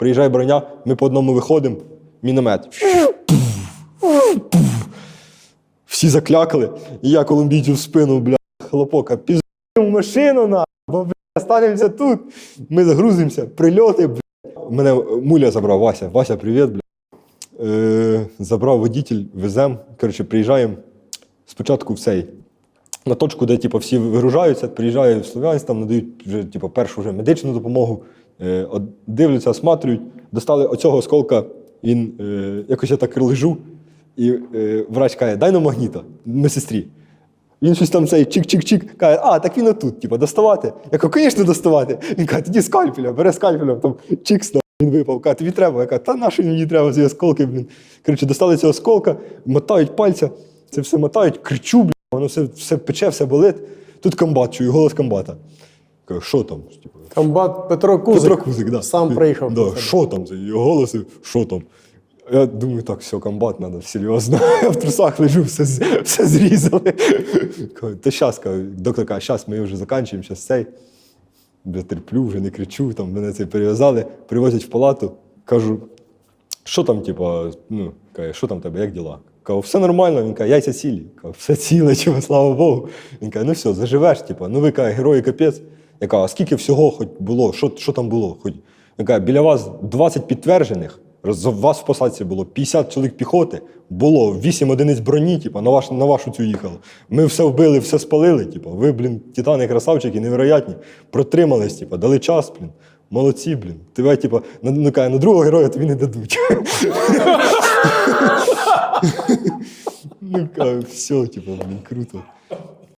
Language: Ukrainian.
Приїжджає броня, ми по одному виходимо, міномет. Всі заклякли, і я колумбійцю в спину, бля, хлопока, пізду в машину на, бо бля, останемося тут. Ми загрузимося, прильоти, бля. Мене муля забрав Вася. Вася, привіт, бля. Е, забрав водитель, везем. Коротше, приїжджаємо спочатку в цей. На точку, де типу, всі вигружаються, приїжджає в Слов'янськ, там надають вже, типу, першу вже медичну допомогу, дивляться, осматрюють. Достали оцього осколка, він е, якось я так лежу, і е, врач каже, дай нам магніта, медсестрі. Він щось там цей чик-чик-чик, каже, а, так він отут, типу, доставати. Я кажу, звісно, доставати. Він каже, тоді скальпеля, бере скальпеля, там чикс, на, він випав. Каже, тобі треба. Я кажу, та на мені треба ці осколки, блін. Коротше, достали цього осколка, мотають пальця, це все мотають, кричу, блін, воно все, все пече, все болить. Тут комбат, чую, голос комбата. Кажу, що там? Типу, Комбат Петро Кузик. Петро Кузик, да. Сам приїхав. Да, що там? Його голоси, що там? Я думаю, так, все, комбат треба, серйозно. Я в трусах лежу, все, все зрізали. Та щас, кажу, доктор каже, щас ми вже закінчуємо, щас цей. Я терплю, вже не кричу, там мене це перев'язали, привозять в палату. Кажу, що там, типа, ну, каже, що там тебе, як діла? Кажу, все нормально. Він каже, яйця цілі. Кажу, все ціле, чого, слава Богу. Він каже, ну все, заживеш, типа, ну ви каже, герої капець. Я кажу, а скільки всього хоч було? Що, що там було? Хоч? Каже, біля вас 20 підтверджених, у вас в посадці було 50 чоловік піхоти, було 8 одиниць броні, типа, на, ваш, на вашу цю їхало. Ми все вбили, все спалили. Типа, ви, блін, титани, красавчики, невероятні. Протримались, типа, дали час, блін. Молодці, блін. Тебе, типа, на, ну, на другого героя тобі не дадуть. Ну, все, типу, блін, круто.